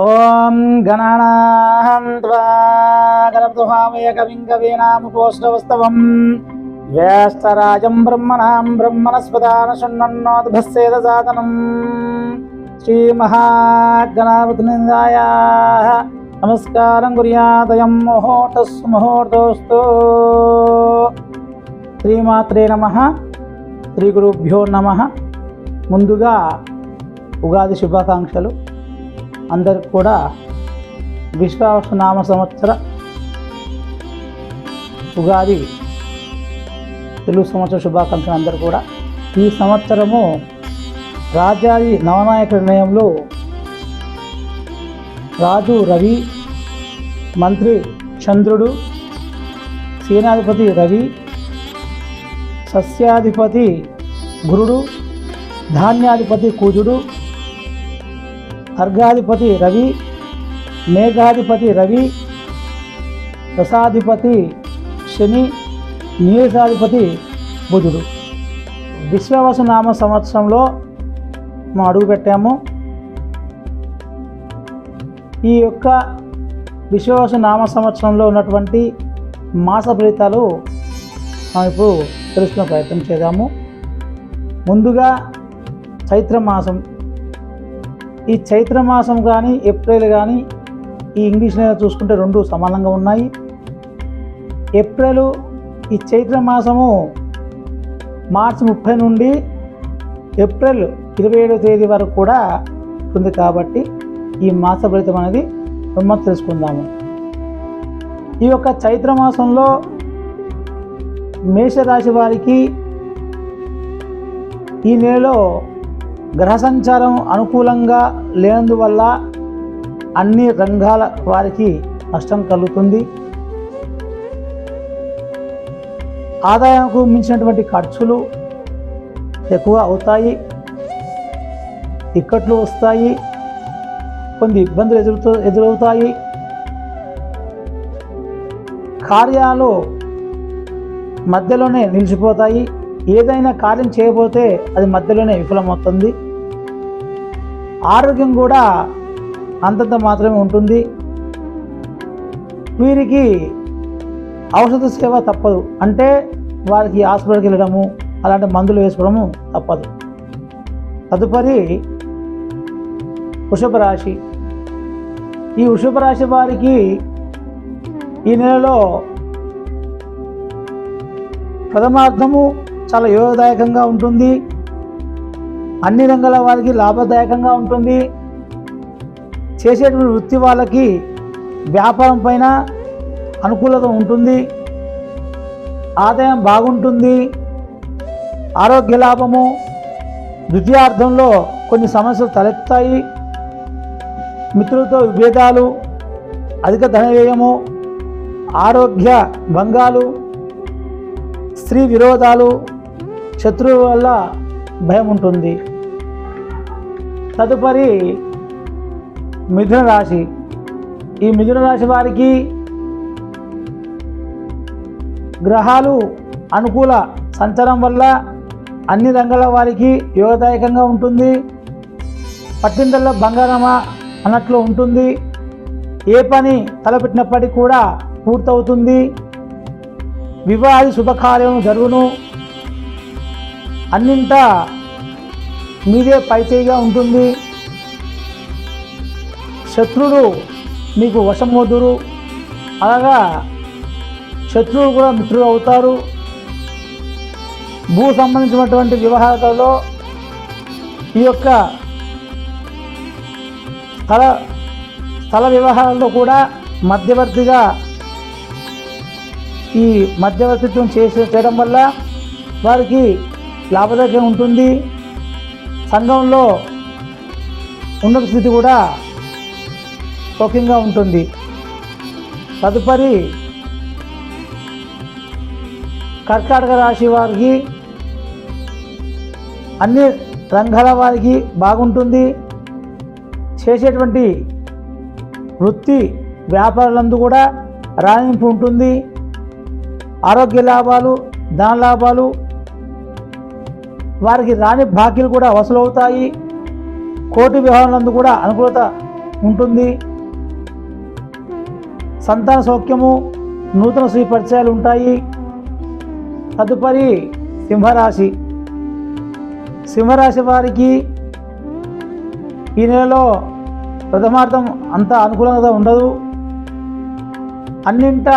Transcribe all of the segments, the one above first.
ఓం గణానాహం త్వా గణపతుహామయ కవిం కవీనాముపోష్టవస్తవం జ్యేష్ఠరాజం బ్రహ్మణాం బ్రహ్మణస్పదాన శృణ్వన్నోద్భస్సేద సాధనం శ్రీమహాగణాపతినిందాయ. నమస్కారం కుర్యాదయం ముహూర్తస్ ముహూర్తోస్తు శ్రీమాత్రే నమ. శ్రీ గురుభ్యో నమ. ముందుగా ఉగాది శుభాకాంక్షలు. అందరికి కూడా విశ్వాసనామ సంవత్సర ఉగాది తెలుగు సంవత్సర శుభాకాంక్షలు అందరూ కూడా. ఈ సంవత్సరము రాజాది నవనాయక నిర్ణయంలో రాజు రవి మంత్రి చంద్రుడు సేనాధిపతి రవి సస్యాధిపతి గురుడు ధాన్యాధిపతి కూజుడు అర్ఘాధిపతి రవి మేఘాధిపతి రవి రసాధిపతి శని నీరసాధిపతి బుధుడు. విశ్వవసు నామ సంవత్సరంలో మనం అడుగుపెట్టాము ఈ యొక్క విశ్వవసు నామ సంవత్సరంలో ఉన్నటువంటి మాస ఫలితాలు మనం ఇప్పుడు తెలుసుకునే ప్రయత్నం చేద్దాము. ముందుగా చైత్ర మాసం ఈ చైత్ర మాసం కానీ ఏప్రిల్ కానీ ఈ ఇంగ్లీష్ నెల చూసుకుంటే రెండు సమానంగా ఉన్నాయి. ఏప్రిల్ ఈ చైత్ర మాసము మార్చి ముప్పై నుండి ఏప్రిల్ ఇరవై ఏడవ తేదీ వరకు కూడా ఉంది కాబట్టి ఈ మాస ఫలితం అనేది మనం తెలుసుకుందాము. ఈ యొక్క చైత్ర మాసంలో మేషరాశి వారికి ఈ నెలలో గ్రహ సంచారం అనుకూలంగా లేనందువల్ల అన్ని రంగాల వారికి నష్టం కలుగుతుంది. ఆదాయంకు మించినటువంటి ఖర్చులు ఎక్కువ అవుతాయి. ఇక్కట్లు వస్తాయి. కొన్ని ఇబ్బందులు ఎదురుతూ ఎదురవుతాయి. కార్యాలు మధ్యలోనే నిలిచిపోతాయి. ఏదైనా కార్యం చేయబోతే అది మధ్యలోనే విఫలమవుతుంది. ఆరోగ్యం కూడా అంతంత మాత్రమే ఉంటుంది. వీరికి ఔషధ సేవ తప్పదు. అంటే వారికి హాస్పిటల్కి వెళ్ళడము అలాంటి మందులు వేసుకోవడము తప్పదు. తదుపరి వృషభ రాశి. ఈ వృషభ రాశి వారికి ఈ నెలలో ప్రథమార్థము చాలా యోగదాయకంగా ఉంటుంది. అన్ని రంగాల వారికి లాభదాయకంగా ఉంటుంది. చేసేటువంటి వృత్తి వాళ్ళకి వ్యాపారం పైన అనుకూలత ఉంటుంది. ఆదాయం బాగుంటుంది. ఆరోగ్య లాభము ద్వితీయార్థంలో కొన్ని సమస్యలు తలెత్తాయి మిత్రులతో విభేదాలు అధిక ధన వ్యయము ఆరోగ్య భంగాలు స్త్రీ విరోధాలు శత్రువు వల్ల భయం ఉంటుంది తదుపరి మిథున రాశి. ఈ మిథున రాశి వారికి గ్రహాలు అనుకూల సంచారం వల్ల అన్ని రంగాల వారికి యోగదాయకంగా ఉంటుంది. పట్టిందల్లో బంగారమా అన్నట్లు ఉంటుంది. ఏ పని తలపెట్టినప్పటికీ కూడా పూర్తవుతుంది. వివాహ శుభకార్యం జరుగును. అన్నింటా మీదే పైచేయిగా ఉంటుంది. శత్రుడు మీకు వశమోదురు అలాగా శత్రువులు కూడా మిత్రులు అవుతారు భూ సంబంధించినటువంటి వ్యవహారాలలో ఈ యొక్క స్థల స్థల వ్యవహారాల్లో కూడా మధ్యవర్తిగా ఈ మధ్యవర్తిత్వం చేసే చేయడం వల్ల వారికి లాభదాయకం ఉంటుంది. సంఘంలో ఉన్నత స్థితి కూడా సౌఖ్యంగా ఉంటుంది. తదుపరి కర్కాటక రాశి వారికి అన్ని రంగాల వారికి బాగుంటుంది. చేసేటువంటి వృత్తి వ్యాపారాలందు కూడా రాణింపు ఉంటుంది. ఆరోగ్య లాభాలు ధన లాభాలు వారికి రాని బాకీలు కూడా వసూలవుతాయి. కోర్టు వ్యవహారాలందు కూడా అనుకూలత ఉంటుంది. సంతాన సౌఖ్యము నూతన శ్రీ పరిచయాలు ఉంటాయి. తదుపరి సింహరాశి. సింహరాశి వారికి ఈ నెలలో ప్రథమార్థం అంత అనుకూలంగా ఉండదు. అన్నింట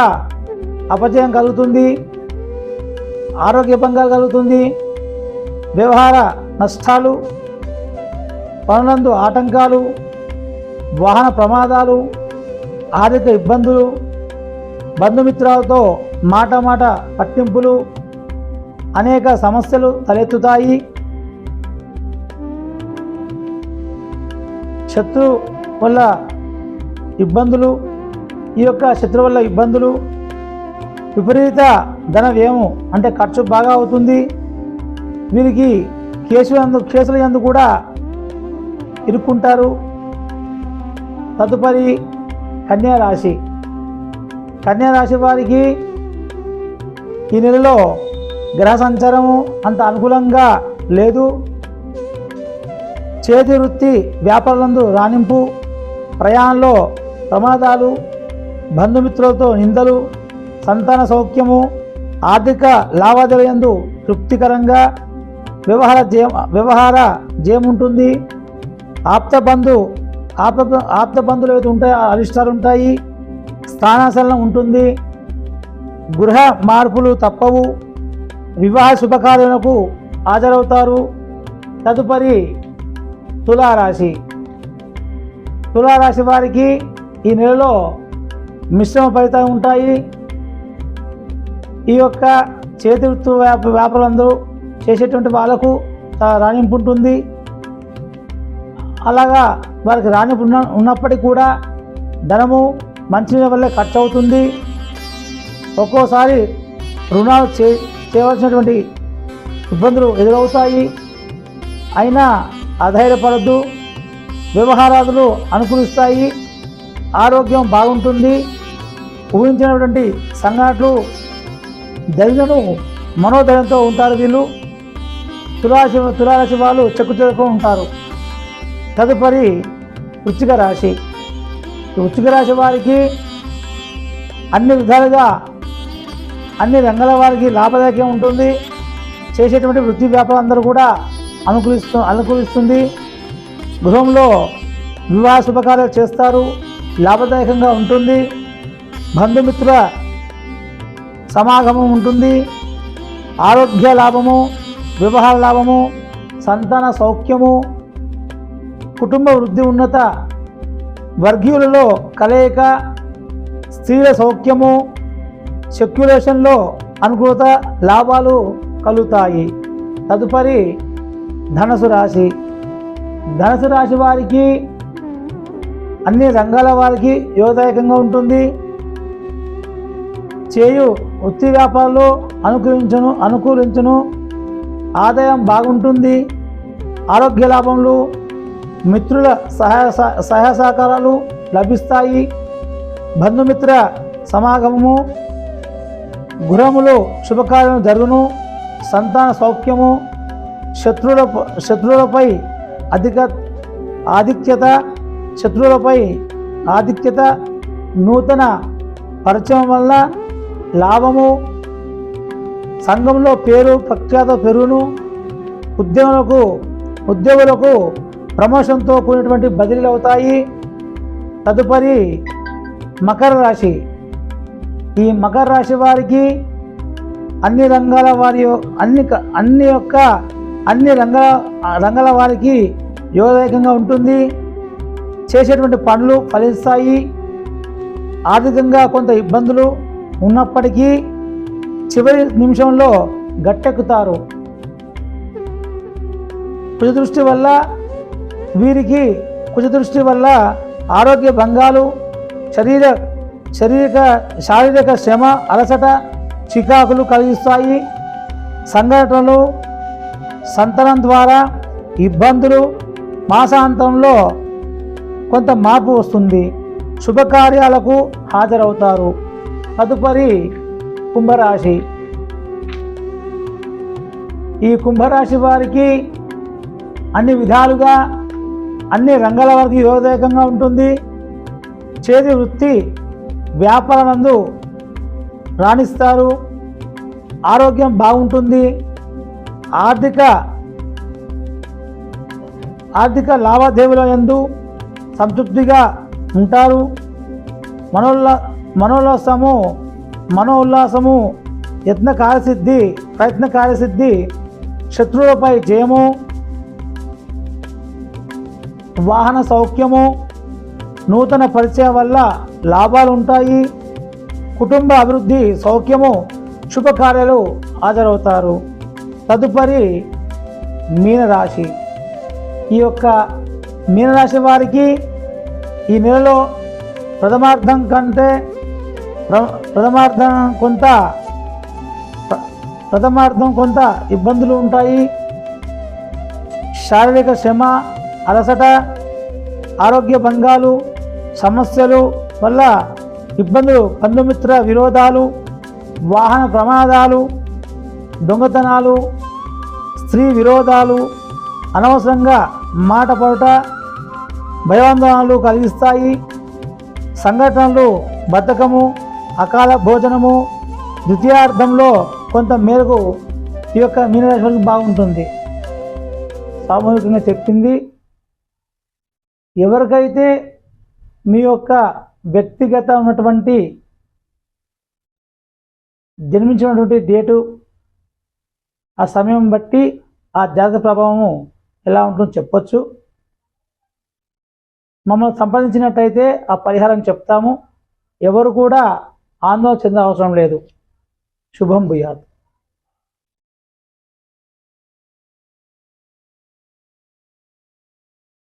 అపజయం కలుగుతుంది. ఆరోగ్య భంగాలు కలుగుతుంది. వ్యవహార నష్టాలు పనులందు ఆటంకాలు వాహన ప్రమాదాలు ఆర్థిక ఇబ్బందులు బంధుమిత్రాలతో మాట మాట పట్టింపులు అనేక సమస్యలు తలెత్తుతాయి. శత్రు వల్ల ఇబ్బందులు ఈ యొక్క శత్రు వల్ల ఇబ్బందులు విపరీత ధన వ్యయము అంటే ఖర్చు బాగా అవుతుంది. వీరికి కేసు అందు కేసుల యందు కూడా ఇరుక్కుంటారు. తదుపరి కన్యారాశి. కన్యారాశి వారికి ఈ నెలలో గ్రహ సంచారము అంత అనుకూలంగా లేదు. చేతి వృత్తి వ్యాపారులందు రాణింపు ప్రయాణంలో ప్రమాదాలు బంధుమిత్రులతో నిందలు సంతాన సౌఖ్యము ఆర్థిక లావాదేవీలందు తృప్తికరంగా వ్యవహార జయ వ్యవహార జయం ఉంటుంది ఆప్త ఆప్తబంధులు ఆప్త ఏవైతే ఉంటాయో అరిష్టాలు ఉంటాయి. స్థానాసనం ఉంటుంది. గృహ మార్పులు తప్పవు. వివాహ శుభకార్యాలకు హాజరవుతారు. తదుపరి తులారాశి. తులారాశి వారికి ఈ నెలలో మిశ్రమ ఫలితాలు ఉంటాయి. ఈ యొక్క చేతి వృత్తి వ్యాప వ్యాపారులందరూ చేసేటువంటి వాళ్ళకు రాణింపు ఉంటుంది. అలాగా వారికి రాణింపు ఉన్న ఉన్నప్పటికీ కూడా ధనము మంచి వల్లే ఖర్చు అవుతుంది ఒక్కోసారి రుణాలు చే చేయవలసినటువంటి ఇబ్బందులు ఎదురవుతాయి. అయినా అధైర్యపడద్దు. వ్యవహారాదులు అనుకూలిస్తాయి. ఆరోగ్యం బాగుంటుంది. ఊహించినటువంటి సంఘటనలు ధైర్యను మనోధైర్యంతో ఉంటారు వీళ్ళు. తులారాశి తులారాశి వాళ్ళు చెక్కు ఉంటారు. తదుపరి వృచ్చిక రాశి. వృచ్చిక రాశి వారికి అన్ని విధాలుగా అన్ని రంగాల వారికి లాభదాయకం ఉంటుంది. చేసేటువంటి వృత్తి వ్యాపారం అందరూ కూడా అనుకూలిస్తూ అనుకూలిస్తుంది. గృహంలో వివాహ శుభకార్యాలు చేస్తారు. లాభదాయకంగా ఉంటుంది. బంధుమిత్రుల సమాగమం ఉంటుంది. ఆరోగ్య లాభము వ్యవహార లాభము సంతాన సౌఖ్యము కుటుంబ వృద్ధి ఉన్నత వర్గీయులలో కలయిక స్త్రీల సౌఖ్యము సెక్యులేషన్లో అనుకూలత లాభాలు కలుగుతాయి. తదుపరి ధనసు రాశి. ధనసు రాశి వారికి అన్ని రంగాల వారికి యోగదాయకంగా ఉంటుంది. చేయు వృత్తి వ్యాపారాలు అనుకూలించను అనుకూలించను. ఆదాయం బాగుంటుంది ఆరోగ్య లాభములు మిత్రుల సహాయ సహ- సహాయ సహకారాలు లభిస్తాయి. బంధుమిత్ర సమాగమము గృహములు శుభకార్యం జరుగును సంతాన సౌఖ్యము శత్రువుల శత్రువులపై అధిక ఆధిక్యత శత్రువులపై ఆధిక్యత నూతన పరిచయం వల్ల లాభము సంఘంలో పేరు ప్రఖ్యాత పెరుగును ఉద్యోగులకు ఉద్యోగులకు ప్రమోషన్తో కూడినటువంటి బదిలీలు అవుతాయి. తదుపరి మకర రాశి. ఈ మకర రాశి వారికి అన్ని రంగాల వారి అన్ని అన్ని యొక్క అన్ని రంగాల రంగాల వారికి యోగదాయకంగా ఉంటుంది. చేసేటువంటి పనులు ఫలిస్తాయి. ఆర్థికంగా కొంత ఇబ్బందులు ఉన్నప్పటికీ చివరి నిమిషంలో గట్టెక్కుతారు. కుజదృష్టి వల్ల వీరికి కుజదృష్టి వల్ల ఆరోగ్య భంగాలు శరీర శారీరక శారీరక శ్రమ అలసట చికాకులు కలిగిస్తాయి. సంఘటనలు సంతనం ద్వారా ఇబ్బందులు మాసాంతంలో కొంత మార్పు వస్తుంది. శుభకార్యాలకు హాజరవుతారు. తదుపరి కుంభరాశి. ఈ కుంభరాశి వారికి అన్ని విధాలుగా అన్ని రంగాల వారికి యోగదాయకంగా ఉంటుంది. చేతి వృత్తి వ్యాపారనందు రాణిస్తారు. ఆరోగ్యం బాగుంటుంది. ఆర్థిక ఆర్థిక లావాదేవీల ఎందు సంతృప్తిగా ఉంటారు. మనోల్ల మనోల్లాసము మనోల్లాసము యత్న కార్యసిద్ధి ప్రయత్న కార్యసిద్ధి శత్రువులపై జయము వాహన సౌఖ్యము నూతన పరిచయం వల్ల లాభాలు ఉంటాయి కుటుంబ అభివృద్ధి సౌఖ్యము శుభకార్యాలు హాజరవుతారు. తదుపరి మీనరాశి. ఈ యొక్క మీనరాశి వారికి ఈ నెలలో ప్రథమార్థం కంటే ప్రథమార్థం కొంత. ప్ర- ప్రథమార్థం కొంత. ఇబ్బందులు ఉంటాయి. శారీరక శ్రమ అలసట ఆరోగ్య భంగాలు సమస్యలు వల్ల ఇబ్బందులు బంధుమిత్ర విరోధాలు వాహన ప్రమాదాలు దొంగతనాలు స్త్రీ విరోధాలు అనవసరంగా మాట పడుట భయాందోళనలు కలిగిస్తాయి. సంఘటనలు బద్ధకము అకాల భోజనము ద్వితీయార్థంలో కొంత మేరకు ఈ యొక్క మీనరాశి వారికి బాగుంటుంది. సామూహికంగా చెప్పింది ఎవరికైతే మీ యొక్క వ్యక్తిగత ఉన్నటువంటి జన్మించినటువంటి డేటు ఆ సమయం బట్టి ఆ జాతక ప్రభావము ఎలా ఉంటుందో చెప్పొచ్చు. మమ్మల్ని సంప్రదించినట్టయితే ఆ పరిహారం చెప్తాము. ఎవరు కూడా ఆందోళన చెందవసరం లేదు. శుభం భూయాత్.